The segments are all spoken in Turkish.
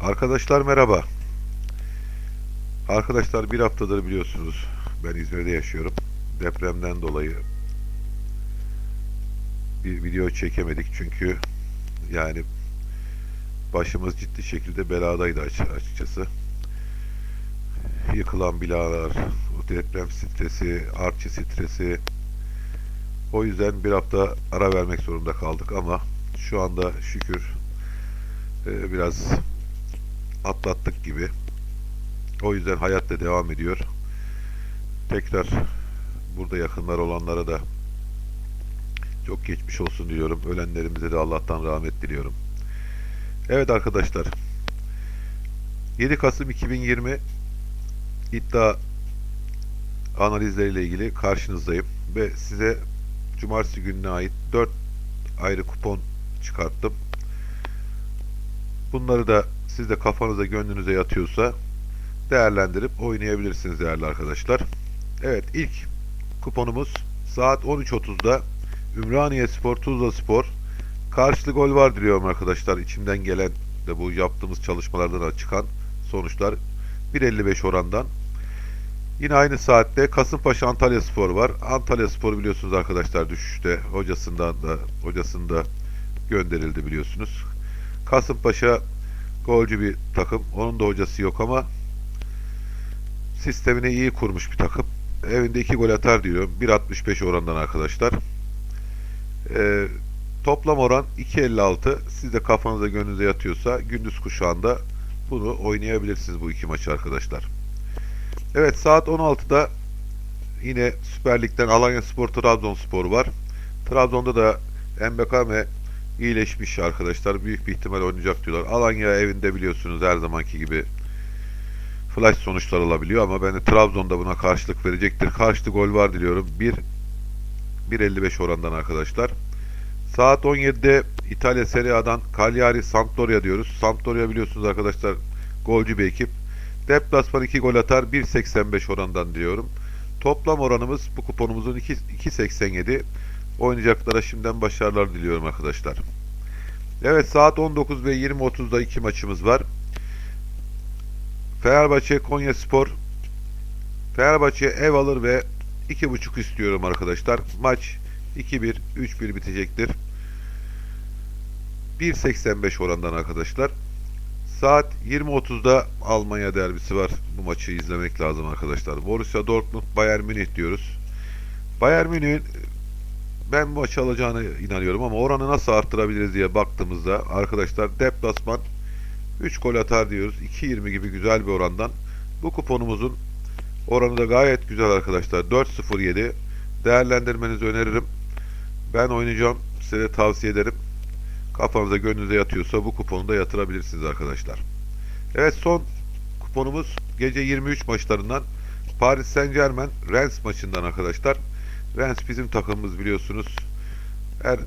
Arkadaşlar merhaba. Arkadaşlar bir haftadır biliyorsunuz ben İzmir'de yaşıyorum. Depremden dolayı bir video çekemedik çünkü yani başımız ciddi şekilde beladaydı aç- açıkçası. Yıkılan binalar, deprem stresi, artçı stresi. O yüzden bir hafta ara vermek zorunda kaldık ama şu anda şükür e, biraz atlattık gibi. O yüzden hayat da devam ediyor. Tekrar burada yakınlar olanlara da çok geçmiş olsun diliyorum. Ölenlerimize de Allah'tan rahmet diliyorum. Evet arkadaşlar. 7 Kasım 2020 iddia analizleriyle ilgili karşınızdayım ve size cumartesi gününe ait 4 ayrı kupon çıkarttım. Bunları da siz de kafanıza gönlünüze yatıyorsa değerlendirip oynayabilirsiniz değerli arkadaşlar. Evet ilk kuponumuz saat 13.30'da Ümraniye Spor Tuzla Spor karşılık gol var diliyorum arkadaşlar. İçimden gelen de bu yaptığımız çalışmalardan da çıkan sonuçlar 1.55 orandan. Yine aynı saatte Kasımpaşa Antalya Spor var. Antalya Spor biliyorsunuz arkadaşlar düşüşte. Hocasından da hocasında gönderildi biliyorsunuz. Kasımpaşa golcü bir takım. Onun da hocası yok ama sistemini iyi kurmuş bir takım. Evinde iki gol atar diyorum. 1.65 orandan arkadaşlar. Ee, toplam oran 2.56. Siz de kafanıza gönlünüze yatıyorsa gündüz kuşağında bunu oynayabilirsiniz bu iki maçı arkadaşlar. Evet saat 16'da yine Süper Lig'den Alanya Spor Trabzonspor var. Trabzon'da da Mbekame iyileşmiş arkadaşlar. Büyük bir ihtimal oynayacak diyorlar. Alanya evinde biliyorsunuz her zamanki gibi flash sonuçlar alabiliyor ama ben de Trabzon'da buna karşılık verecektir. Karşılık gol var diliyorum. 1 1.55 orandan arkadaşlar. Saat 17'de İtalya Serie A'dan Cagliari Sampdoria diyoruz. Sampdoria biliyorsunuz arkadaşlar golcü bir ekip. Deplasman 2 gol atar 1.85 orandan diyorum. Toplam oranımız bu kuponumuzun 2 2.87. Oynayacaklara şimdiden başarılar diliyorum arkadaşlar. Evet saat 19 ve 20.30'da iki maçımız var. Fenerbahçe Konya Spor Fenerbahçe ev alır ve 2.5 istiyorum arkadaşlar. Maç 2-1 3-1 bitecektir. 1.85 orandan arkadaşlar. Saat 20.30'da Almanya derbisi var. Bu maçı izlemek lazım arkadaşlar. Borussia Dortmund Bayern Münih diyoruz. Bayern Münih'in ben bu maçı alacağını inanıyorum ama oranı nasıl arttırabiliriz diye baktığımızda arkadaşlar deplasman 3 gol atar diyoruz. 2.20 gibi güzel bir orandan. Bu kuponumuzun oranı da gayet güzel arkadaşlar. 4.07 değerlendirmenizi öneririm. Ben oynayacağım. Size de tavsiye ederim. Kafanıza gönlünüze yatıyorsa bu kuponu da yatırabilirsiniz arkadaşlar. Evet son kuponumuz gece 23 maçlarından Paris Saint Germain Rennes maçından arkadaşlar. Rennes bizim takımımız biliyorsunuz. Her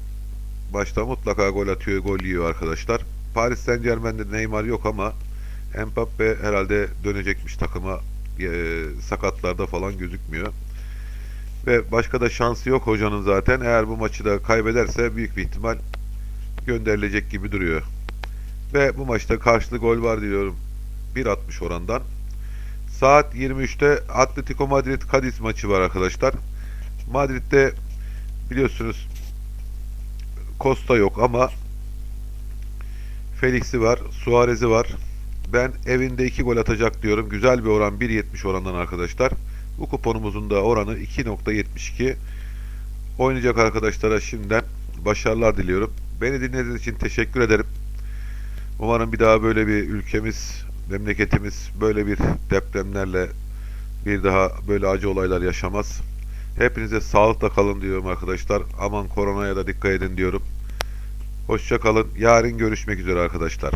maçta mutlaka gol atıyor, gol yiyor arkadaşlar. Paris Saint Germain'de Neymar yok ama Mbappe herhalde dönecekmiş takıma. E, sakatlarda falan gözükmüyor. Ve başka da şansı yok hocanın zaten. Eğer bu maçı da kaybederse büyük bir ihtimal gönderilecek gibi duruyor. Ve bu maçta karşılığı gol var diyorum. 1.60 orandan. Saat 23'te Atletico Madrid Cadiz maçı var arkadaşlar. Madrid'de biliyorsunuz Costa yok ama Felix'i var, Suarez'i var. Ben evinde 2 gol atacak diyorum. Güzel bir oran 1.70 orandan arkadaşlar. Bu kuponumuzun da oranı 2.72. Oynayacak arkadaşlara şimdiden başarılar diliyorum. Beni dinlediğiniz için teşekkür ederim. Umarım bir daha böyle bir ülkemiz, memleketimiz böyle bir depremlerle bir daha böyle acı olaylar yaşamaz. Hepinize sağlıkla kalın diyorum arkadaşlar. Aman koronaya da dikkat edin diyorum. Hoşça kalın. Yarın görüşmek üzere arkadaşlar.